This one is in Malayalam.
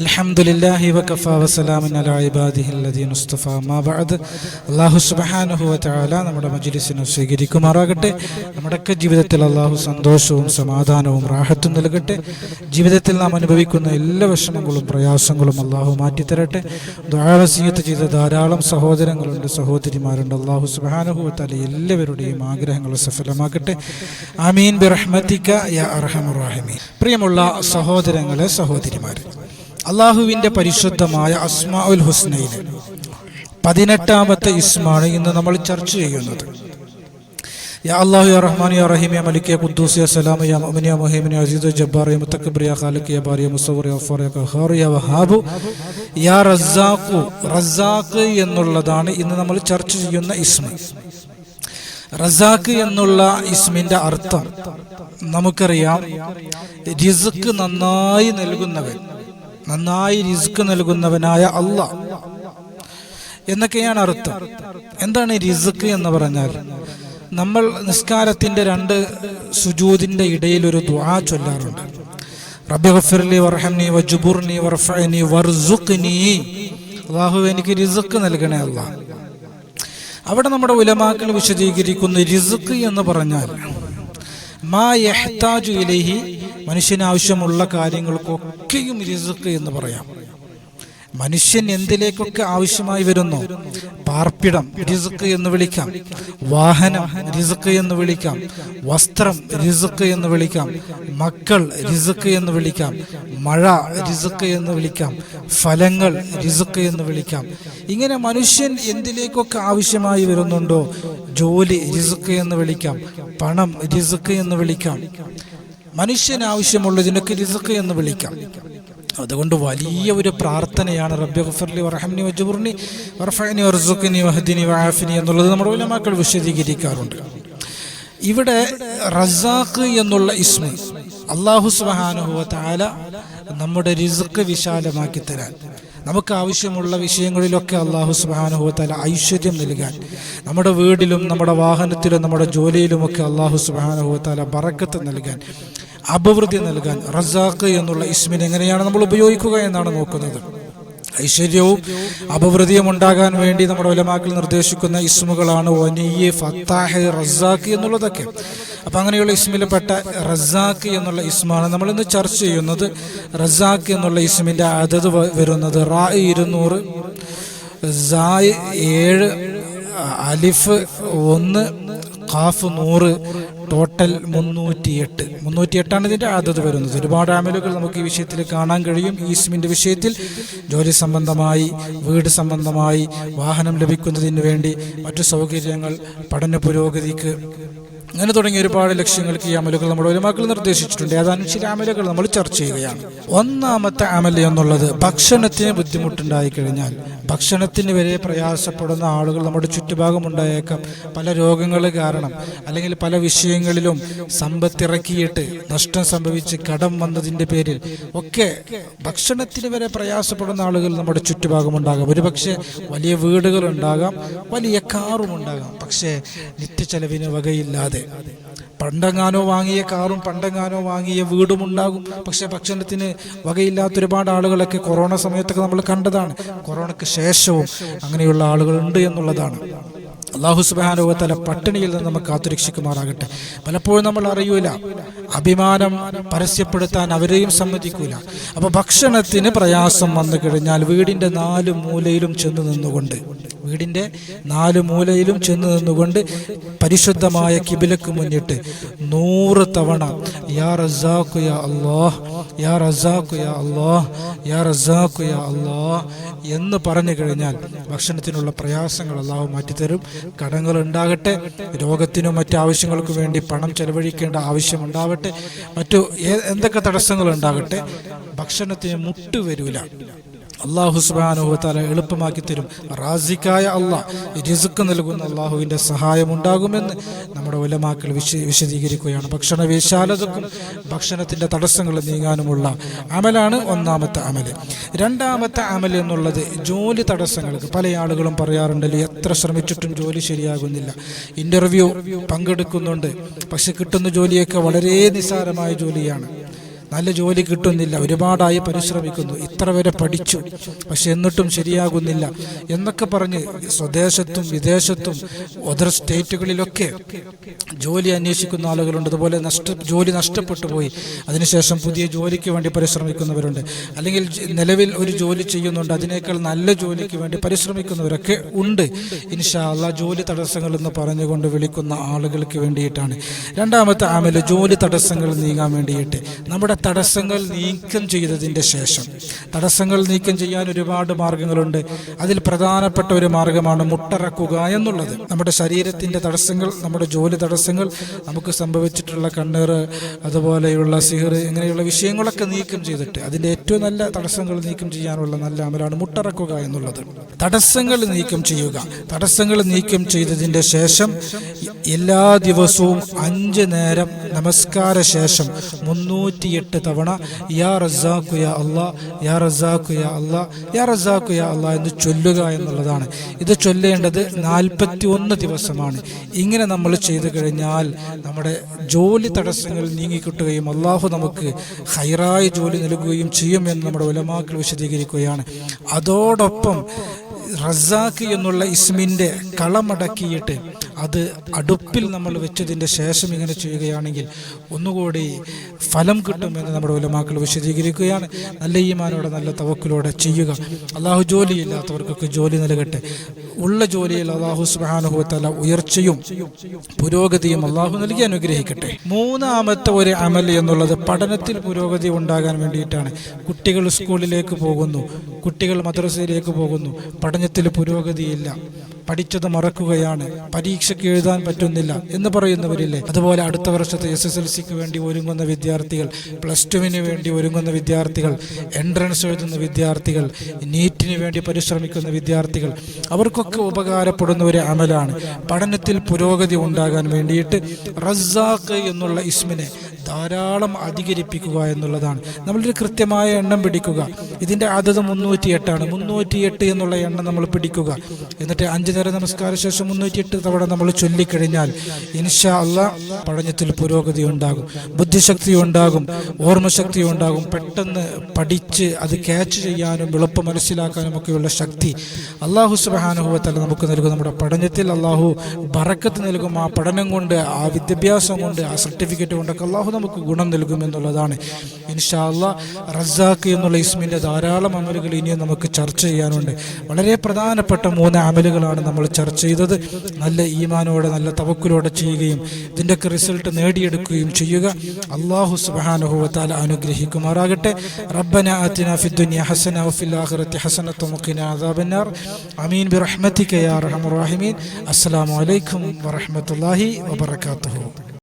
അലഹമുല്ലാഹി വക്കഫ വസ്സലാമിൻ അലാ ഇബാദിഹി അല്ലദീൻ മുസ്തഫ മാ അല്ലാഹു സുബ്ഹാനഹു വ നമ്മുടെ മജ്ലിസിനെ സ്വീകരിക്കുമാറാകട്ടെ. നമ്മുടെയൊക്കെ ജീവിതത്തിൽ അല്ലാഹു സന്തോഷവും സമാധാനവും റാഹത്തും നൽകട്ടെ. ജീവിതത്തിൽ നാം അനുഭവിക്കുന്ന എല്ലാ വിഷമങ്ങളും പ്രയാസങ്ങളും അല്ലാഹു മാറ്റിത്തരട്ടെ. ദുആവസീയത്ത് ചെയ്ത ധാരാളം സഹോദരങ്ങളുണ്ട് സഹോദരിമാരുണ്ട്. അല്ലാഹു സുബ്ഹാനഹു വ എല്ലാവരുടെയും ആഗ്രഹങ്ങൾ സഫലമാക്കട്ടെ ആമീൻ. ബിറഹ്മതിക യാ അർഹമർ റഹീമീൻ. പ്രിയമുള്ള സഹോദരങ്ങളെ സഹോദരിമാരെ അള്ളാഹുവിന്റെ പരിശുദ്ധമായ അസ്മാ ഉൽ ഹുസ്നയിലെ പതിനെട്ടാമത്തെ ഇസ്മാണ് ഇന്ന് നമ്മൾ ചർച്ച ചെയ്യുന്നത്. യാ യാ റഹ്മാൻ യാ റഹീം യാ ഖുദ്ദൂസ് യാ സലാം യാ മുഅ്മിൻ യാ മുഹൈമിൻ യാ ജബ്ബാർ യാ യാ യാ യാ യാ യാ യാ എന്നുള്ളതാണ് ഇന്ന് നമ്മൾ ചർച്ച ചെയ്യുന്ന ഇസ്മ. റസാഖ് എന്നുള്ള ഇസ്മിന്റെ അർത്ഥം നമുക്കറിയാം. റിസ്ക് നന്നായി നൽകുന്നവൻ. നന്നായി റിസ്ക് നൽകുന്നവനായ അല്ല എന്നൊക്കെയാണ് അർത്ഥം. എന്താണ് റിസ്ക് എന്ന് പറഞ്ഞാൽ? നമ്മൾ നിസ്കാരത്തിന്റെ രണ്ട് സുജൂദിന്റെ ഇടയിൽ ഒരു ദുആ ചൊല്ലാറുണ്ട്. എനിക്ക് റിസ്ക് നൽകണേ അല്ല അവിടെ നമ്മുടെ ഉലമാക്കൾ വിശദീകരിക്കുന്ന റിസ്ക് എന്ന് പറഞ്ഞാൽ മാ യഹ്താജു ഇലൈഹി മനുഷ്യന് ആവശ്യമുള്ള കാര്യങ്ങൾക്കൊക്കെയും റിസ്ക് എന്ന് പറയാം. മനുഷ്യൻ എന്തിലേക്കൊക്കെ ആവശ്യമായി വരുന്നു പാർപ്പിടം റിസ്ക് എന്ന് വിളിക്കാം വാഹനം റിസ്ക് എന്ന് വിളിക്കാം വസ്ത്രം റിസ്ക് എന്ന് വിളിക്കാം മക്കൾ റിസ്ക് എന്ന് വിളിക്കാം മഴ റിസ്ക് എന്ന് വിളിക്കാം ഫലങ്ങൾ റിസ്ക് എന്ന് വിളിക്കാം. ഇങ്ങനെ മനുഷ്യൻ എന്തിലേക്കൊക്കെ ആവശ്യമായി വരുന്നുണ്ടോ ജോലി റിസ്ക് എന്ന് വിളിക്കാം പണം റിസ്ക് എന്ന് വിളിക്കാം. മനുഷ്യന് ആവശ്യമുള്ളതിനൊക്കെ റിസ്ക് എന്ന് വിളിക്കാം. അതുകൊണ്ട് വലിയ ഒരു പ്രാർത്ഥനയാണ് എന്നുള്ളത് നമ്മുടെ ഉലമാക്കൾ വിശദീകരിക്കാറുണ്ട്. ഇവിടെ റസാഖ് എന്നുള്ള ഇസ്മ അള്ളാഹു സുബ്ഹാനഹു താല നമ്മുടെ റിസ്ക് വിശാലമാക്കി തരാൻ നമുക്ക് ആവശ്യമുള്ള വിഷയങ്ങളിലൊക്കെ അള്ളാഹു സുബ്ഹാനഹു വതആല ഐശ്വര്യം നൽകാൻ നമ്മുടെ വീടിലും നമ്മുടെ വാഹനത്തിലും നമ്മുടെ ജോലിയിലുമൊക്കെ അള്ളാഹു സുബ്ഹാനഹു വതആല ബറക്കത്ത് നൽകാൻ അഭിവൃദ്ധി നൽകാൻ റസാഖ് എന്നുള്ള ഇസ്മിൻ എങ്ങനെയാണ് നമ്മൾ ഉപയോഗിക്കുക എന്നാണ് നോക്കുന്നത്. ഐശ്വര്യവും അഭിവൃദ്ധിയും ഉണ്ടാകാൻ വേണ്ടി നമ്മുടെ ഉലമാക്കൾ നിർദ്ദേശിക്കുന്ന ഇസ്മുകളാണ് ഒനിയെ ഫത്താഹ് റസാഖ് എന്നുള്ളതൊക്കെ. അപ്പം അങ്ങനെയുള്ള ഇസ്മിൽപ്പെട്ട റസാഖ് എന്നുള്ള ഇസ്മാണ് നമ്മൾ ഇന്ന് ചർച്ച ചെയ്യുന്നത്. റസാഖ് എന്നുള്ള ഇസ്മിന്റെ അതത് വരുന്നത് റാ ഇരുന്നൂറ് ഏഴ് അലിഫ് ഒന്ന് കാഫ് നൂറ് ടോട്ടൽ മുന്നൂറ്റിയെട്ട്. മുന്നൂറ്റിയെട്ടാണ് ഇതിന്റെ ആദത് വരുന്നത്. ഒരുപാട് ആമലുകൾ നമുക്ക് ഈ വിഷയത്തിൽ കാണാൻ കഴിയും. ഈസ്മിന്റെ വിഷയത്തിൽ ജോലി സംബന്ധമായി വീട് സംബന്ധമായി വാഹനം ലഭിക്കുന്നതിന് വേണ്ടി മറ്റു സൗകര്യങ്ങൾ പഠന പുരോഗതിക്ക് അങ്ങനെ തുടങ്ങിയ ഒരുപാട് ലക്ഷ്യങ്ങൾക്ക് ഈ അമലുകൾ നമ്മുടെ ഒരുമാക്കൾ നിർദ്ദേശിച്ചിട്ടുണ്ട്. ഏതാനും ചില അമലുകൾ നമ്മൾ ചർച്ച ചെയ്യുകയാണ്. ഒന്നാമത്തെ അമൽ എന്നുള്ളത് ഭക്ഷണത്തിന് ബുദ്ധിമുട്ടുണ്ടായി കഴിഞ്ഞാൽ ഭക്ഷണത്തിന് വരെ പ്രയാസപ്പെടുന്ന ആളുകൾ നമ്മുടെ ചുറ്റുഭാഗം ഉണ്ടായേക്കാം. പല രോഗങ്ങൾ കാരണം അല്ലെങ്കിൽ പല വിഷയങ്ങളിലും സമ്പത്തിറക്കിയിട്ട് നഷ്ടം സംഭവിച്ച് കടം വന്നതിന്റെ പേരിൽ ഒക്കെ ഭക്ഷണത്തിന് വരെ പ്രയാസപ്പെടുന്ന ആളുകൾ നമ്മുടെ ചുറ്റുഭാഗം ഉണ്ടാകാം. ഒരുപക്ഷെ വലിയ വീടുകൾ ഉണ്ടാകാം വലിയ കാറും ഉണ്ടാകാം. പക്ഷേ നിത്യച്ചെലവിന് വകയില്ലാതെ പണ്ടെങ്ങാനോ വാങ്ങിയ കാറും പണ്ടെങ്ങാനോ വാങ്ങിയ വീടും ഉണ്ടാകും. പക്ഷെ ഭക്ഷണത്തിന് വകയില്ലാത്ത ഒരുപാട് ആളുകളൊക്കെ കൊറോണ സമയത്തൊക്കെ നമ്മൾ കണ്ടതാണ്. കൊറോണയ്ക്ക് ശേഷവും അങ്ങനെയുള്ള ആളുകളുണ്ട് എന്നുള്ളതാണ്. അള്ളാഹു സുബാനുവത്തല പട്ടിണിയിൽ നിന്ന് നമുക്ക് കാത്തുരക്ഷിക്കുമാറാകട്ടെ. പലപ്പോഴും നമ്മൾ അറിയൂല. അഭിമാനം പരസ്യപ്പെടുത്താൻ അവരെയും സമ്മതിക്കൂല. അപ്പൊ ഭക്ഷണത്തിന് പ്രയാസം വന്നു കഴിഞ്ഞാൽ വീടിന്റെ നാല് മൂലയിലും ചെന്ന് നിന്നുകൊണ്ട് വീടിന്റെ നാല് മൂലയിലും ചെന്ന് നിന്നുകൊണ്ട് പരിശുദ്ധമായ കിബിലക്ക് മുന്നിട്ട് നൂറ് തവണ യാ റസാഖു യാ അള്ളാഹ് യാ റസാഖു യാ അള്ളാഹ് യാ റസാഖു യാ അള്ളാഹ് എന്ന് പറഞ്ഞു കഴിഞ്ഞാൽ ഭക്ഷണത്തിനുള്ള പ്രയാസങ്ങൾ മാറ്റിത്തരും. കടങ്ങൾ ഉണ്ടാകട്ടെ രോഗത്തിനും മറ്റു ആവശ്യങ്ങൾക്കും വേണ്ടി പണം ചെലവഴിക്കേണ്ട ആവശ്യമുണ്ടാവട്ടെ. മറ്റു എന്തൊക്കെ തടസ്സങ്ങൾ ഉണ്ടാകട്ടെ ഭക്ഷണത്തിന് മുട്ട് വരൂല. അള്ളാഹു സുബാനുഭവത്താല എളുപ്പമാക്കി തരും. റാസിക്കായ അള്ളാഹ് റിസുക്ക് നൽകുന്ന അള്ളാഹുവിന്റെ സഹായം ഉണ്ടാകുമെന്ന് നമ്മുടെ ഉലമാക്കൾ വിശ വിശദീകരിക്കുകയാണ്. ഭക്ഷണ വിശാലതക്കും ഭക്ഷണത്തിന്റെ തടസ്സങ്ങൾ നീങ്ങാനുമുള്ള അമലാണ് ഒന്നാമത്തെ അമൽ രണ്ടാമത്തെ അമൽ എന്നുള്ളത് ജോലി തടസ്സങ്ങൾക്ക് പല ആളുകളും പറയാറുണ്ടല്ലോ എത്ര ശ്രമിച്ചിട്ടും ജോലി ശരിയാകുന്നില്ല. ഇന്റർവ്യൂ പങ്കെടുക്കുന്നുണ്ട് പക്ഷെ കിട്ടുന്ന ജോലിയൊക്കെ വളരെ നിസ്സാരമായ ജോലിയാണ്. നല്ല ജോലി കിട്ടുന്നില്ല. ഒരുപാടായി പരിശ്രമിക്കുന്നു. ഇത്ര വരെ പഠിച്ചു. പക്ഷെ എന്നിട്ടും ശരിയാകുന്നില്ല. എന്നൊക്കെ പറഞ്ഞ് സ്വദേശത്തും വിദേശത്തും അതർ സ്റ്റേറ്റുകളിലൊക്കെ ജോലി അന്വേഷിക്കുന്ന ആളുകളുണ്ട്. അതുപോലെ നഷ്ട ജോലി നഷ്ടപ്പെട്ടു പോയി. അതിനുശേഷം പുതിയ ജോലിക്ക് വേണ്ടി പരിശ്രമിക്കുന്നവരുണ്ട്. അല്ലെങ്കിൽ നിലവിൽ ഒരു ജോലി ചെയ്യുന്നുണ്ട്. അതിനേക്കാൾ നല്ല ജോലിക്ക് വേണ്ടി പരിശ്രമിക്കുന്നവരൊക്കെ ഉണ്ട്. ഇൻഷാ അല്ല ജോലി തടസ്സങ്ങൾ എന്ന് പറഞ്ഞുകൊണ്ട് വിളിക്കുന്ന ആളുകൾക്ക് വേണ്ടിയിട്ടാണ്. രണ്ടാമത്തെ ആമൽ ജോലി തടസ്സങ്ങൾ നീങ്ങാൻ വേണ്ടിയിട്ട്. നമ്മുടെ തടസ്സങ്ങൾ നീക്കം ചെയ്തതിന്റെ ശേഷം. തടസ്സങ്ങൾ നീക്കം ചെയ്യാൻ ഒരുപാട് മാർഗങ്ങളുണ്ട്. അതിൽ പ്രധാനപ്പെട്ട ഒരു മാർഗമാണ് മുട്ടറക്കുക എന്നുള്ളത്. നമ്മുടെ ശരീരത്തിന്റെ തടസ്സങ്ങൾ നമ്മുടെ ജോലി തടസ്സങ്ങൾ നമുക്ക് സംഭവിച്ചിട്ടുള്ള കണ്ണീർ അതുപോലെയുള്ള സിഹർ ഇങ്ങനെയുള്ള വിഷയങ്ങളൊക്കെ നീക്കം ചെയ്തിട്ട് അതിന്റെ ഏറ്റവും നല്ല തടസ്സങ്ങൾ നീക്കം ചെയ്യാനുള്ള നല്ല അമലാണ് മുട്ടറക്കുക എന്നുള്ളത്. തടസ്സങ്ങൾ നീക്കം ചെയ്യുക. തടസ്സങ്ങൾ നീക്കം ചെയ്തതിന്റെ ശേഷം എല്ലാ ദിവസവും അഞ്ച് നേരം നമസ്കാര ശേഷം മുന്നൂറ്റിയെട്ട് തവണ യാ റസാഖു യാ അള്ളാ യാ റസാഖു യാ അള്ളാ യാ റസാഖു യാ അള്ളാ എന്ന് ചൊല്ലുക എന്നുള്ളതാണ്. ഇത് ചൊല്ലേണ്ടത് നാൽപ്പത്തി ഒന്ന് ദിവസമാണ്. ഇങ്ങനെ നമ്മൾ ചെയ്തു കഴിഞ്ഞാൽ നമ്മുടെ ജോലി തടസ്സങ്ങൾ നീങ്ങിക്കിട്ടുകയും അള്ളാഹു നമുക്ക് ഹൈറായ ജോലി നൽകുകയും ചെയ്യുമെന്ന് നമ്മുടെ ഉലമാക്കൾ വിശദീകരിക്കുകയാണ്. അതോടൊപ്പം റസാഖ് എന്നുള്ള ഇസ്മിന്റെ കളമടക്കിയിട്ട് അത് അടുപ്പിൽ നമ്മൾ വെച്ചതിന്റെ ശേഷം ഇങ്ങനെ ചെയ്യുകയാണെങ്കിൽ ഒന്നുകൂടി ഫലം കിട്ടുമെന്ന് നമ്മുടെ ഉലമാക്കൾ വിശദീകരിക്കുകയാണ്. നല്ല ഈമാനോടെ നല്ല തവക്കിലൂടെ ചെയ്യുക. അള്ളാഹു ജോലിയില്ലാത്തവർക്കൊക്കെ ജോലി നൽകട്ടെ. ഉള്ള ജോലിയിൽ അള്ളാഹു സുബാനുഭവത്തല ഉയർച്ചയും പുരോഗതിയും അള്ളാഹു നൽകി അനുഗ്രഹിക്കട്ടെ. മൂന്നാമത്തെ ഒരു അമൽ എന്നുള്ളത് പഠനത്തിൽ പുരോഗതി ഉണ്ടാകാൻ വേണ്ടിയിട്ടാണ്. കുട്ടികൾ സ്കൂളിലേക്ക് പോകുന്നു കുട്ടികൾ മദ്രസയിലേക്ക് പോകുന്നു പഠനത്തിൽ പുരോഗതിയില്ല. പഠിച്ചത് മറക്കുകയാണ്. പരീക്ഷയ്ക്ക് എഴുതാൻ പറ്റുന്നില്ല എന്ന് പറയുന്നവരില്ലേ? അതുപോലെ അടുത്ത വർഷത്തെ എസ് എസ് എൽ സിക്ക് വേണ്ടി ഒരുങ്ങുന്ന വിദ്യാർത്ഥികൾ പ്ലസ് ടുവിന് വേണ്ടി ഒരുങ്ങുന്ന വിദ്യാർത്ഥികൾ എൻട്രൻസ് എഴുതുന്ന വിദ്യാർത്ഥികൾ നീറ്റിന് വേണ്ടി പരിശ്രമിക്കുന്ന വിദ്യാർത്ഥികൾ അവർക്കൊക്കെ ഉപകാരപ്പെടുന്ന ഒരു അമലാണ്. പഠനത്തിൽ പുരോഗതി ഉണ്ടാകാൻ വേണ്ടിയിട്ട് റസാഖ് എന്നുള്ള ഇസ്മിനെ ധാരാളം അധികരിപ്പിക്കുക എന്നുള്ളതാണ്. നമ്മളൊരു കൃത്യമായ എണ്ണം പിടിക്കുക. ഇതിന്റെ അതത് മുന്നൂറ്റി എട്ടാണ് മുന്നൂറ്റി എട്ട് എന്നുള്ള എണ്ണം നമ്മൾ പിടിക്കുക. എന്നിട്ട് അഞ്ച് നേരം നമസ്കാര ശേഷം മുന്നൂറ്റി എട്ട് തവണ നമ്മൾ ചൊല്ലിക്കഴിഞ്ഞാൽ ഇൻഷാ അല്ല പഠനത്തിൽ പുരോഗതി ഉണ്ടാകും. ബുദ്ധിശക്തി ഉണ്ടാകും. ഓർമ്മശക്തി ഉണ്ടാകും. പെട്ടെന്ന് പഠിച്ച് അത് ക്യാച്ച് ചെയ്യാനും എളുപ്പം മനസ്സിലാക്കാനും ഒക്കെയുള്ള ശക്തി അള്ളാഹു സുബാനുഭവത്തല്ല നമുക്ക് നൽകും. നമ്മുടെ പഠനത്തിൽ അള്ളാഹു ബറക്കത്ത് നൽകും. ആ പഠനം കൊണ്ട് ആ വിദ്യാഭ്യാസം കൊണ്ട് ആ സർട്ടിഫിക്കറ്റ് കൊണ്ടൊക്കെ അള്ളാഹു നമുക്ക് ഗുണം നൽകുമെന്നുള്ളതാണ് ഇൻഷാ അല്ലാ റസാഖ് എന്നുള്ള ഇസ്മിന്റെ ധാരാളം അമലുകൾ ഇനിയും നമുക്ക് ചർച്ച ചെയ്യാനുണ്ട്. വളരെ പ്രധാനപ്പെട്ട മൂന്ന് അമലുകളാണ് നമ്മൾ ചർച്ച ചെയ്തത്. നല്ല ഈമാനോടെ നല്ല തവക്കുലോടെ ചെയ്യുകയും ഇതിന്റെയൊക്കെ റിസൾട്ട് നേടിയെടുക്കുകയും ചെയ്യുക. അള്ളാഹു സുബാനുഹുവത്താല അനുഗ്രഹിക്കുമാറാകട്ടെ. റബ്ബന ആത്തിന ഫിദ്ദുനിയ ഹസന വഫിൽ ആഖിറത്തി ഹസനത്തും അദാബന്നാർ. അമീൻ ബിറഹ്മതിക യാ അർഹമർ റഹീമീൻ. അസ്സലാമു അലൈക്കും വബറകാതുഹു.